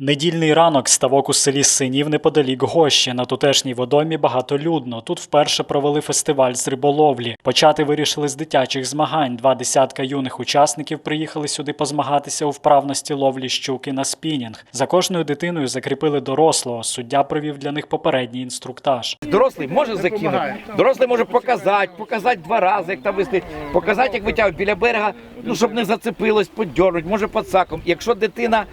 Недільний ранок ставок у селі Синів неподалік Гощі. На тутешній водоймі багатолюдно. Тут вперше провели фестиваль з риболовлі. Почати вирішили з дитячих змагань. Два десятка юних учасників приїхали сюди позмагатися у вправності ловлі щуки на спінінг. За кожною дитиною закріпили дорослого. Суддя провів для них попередній інструктаж. Дорослий може закинути, дорослий може показати, показати два рази, як там вести, показати, як витягувати біля берега, ну щоб не зацепилось, подьорнуть, може пацаком. Якщо дитина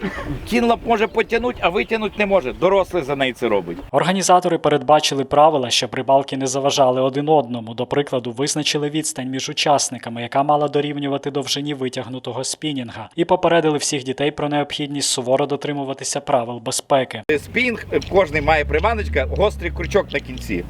кинула, може потягнути, а витягнути не може. Дорослий за неї це робить. Організатори передбачили правила, щоб рибалки не заважали один одному. До прикладу, визначили відстань між учасниками, яка мала дорівнювати довжині витягнутого спінінга, і попередили всіх дітей про необхідність суворо дотримуватися правил безпеки. Спінг кожний має приманочка, гострий крючок на кінці.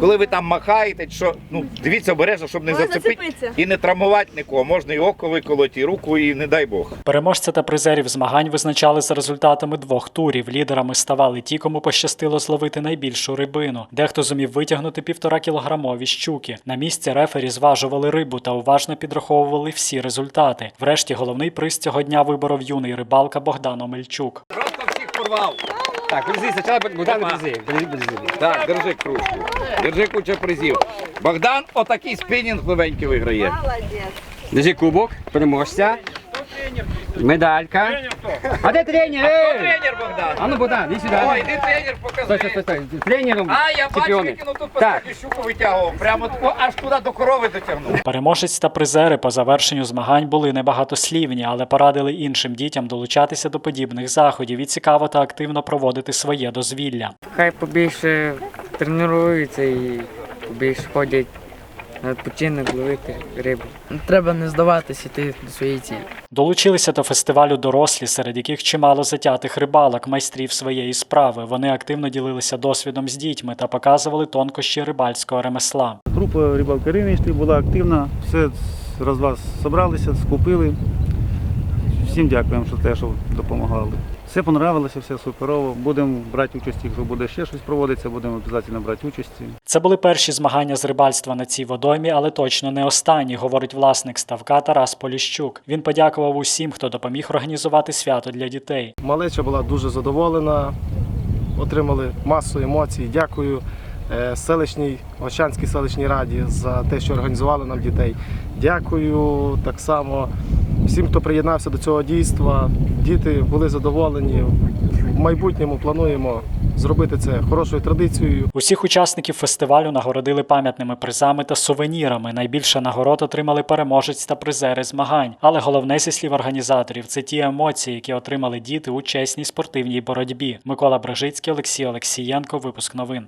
Коли ви там махаєте, що ну дивіться обережно, щоб не зацепити і не травмувати нікого. Можна і око виколоти, і руку, і не дай Бог. Переможця та призерів змагань визначали за результатами двох турів. Лідерами ставали ті, кому пощастило зловити найбільшу рибину. Дехто зумів витягнути півтора кілограмові щуки. На місці рефері зважували рибу та уважно підраховували всі результати. Врешті головний приз цього дня виборов юний рибалка Богдан Омельчук. Просто всіх порвав. Так, подожди, спочатку Богдан, подожди, подожди, подожди. Так, держи кружку. Держи кучу призів. Богдан отакий спінінг новенький виграє. Молодець. Держи кубок, переможця, медалька. А де тренер? Ей! Тренер Богдан. А ну, Богдан, іди сюди. Ой, іди тренер Стой, стой, стой, покажи. стой. Тренером А, я бачу, чемпіони. викинув тут Так, посадку щуку витягував. Прямо тако, аж туди до корови дотягнув. Переможець та призери по завершенню змагань були небагатослівні, але порадили іншим дітям долучатися до подібних заходів і цікаво та активно проводити своє дозвілля. Хай побільше тренуються і побільше ходять на відпочинок ловити рибу. Треба не здаватися йти до своєї цілі. Долучилися до фестивалю дорослі, серед яких чимало затятих рибалок, майстрів своєї справи. Вони активно ділилися досвідом з дітьми та показували тонкощі рибальського ремесла. Група рибалки була активна, все раз вас зібралися, скупили. Всім дякуємо, що те, що допомагали. Все понравилося, все суперово. Будемо брати участь, якщо буде ще щось проводитися, будемо обов'язково брати участь. Це були перші змагання з рибальства на цій водоймі, але точно не останні, говорить власник ставка Тарас Поліщук. Він подякував усім, хто допоміг організувати свято для дітей. Малеча була дуже задоволена, отримали масу емоцій. Дякую е, селищній, Гощанській селищній раді за те, що організували нам дітей. Дякую так само всім, хто приєднався до цього дійства. Діти були задоволені. В майбутньому плануємо зробити це хорошою традицією. Усіх учасників фестивалю нагородили пам'ятними призами та сувенірами. Найбільше нагород отримали переможець та призери змагань. Але головне зі слів організаторів це ті емоції, які отримали діти у чесній спортивній боротьбі. Микола Бражицький, Олексій Олексієнко. Випуск новин.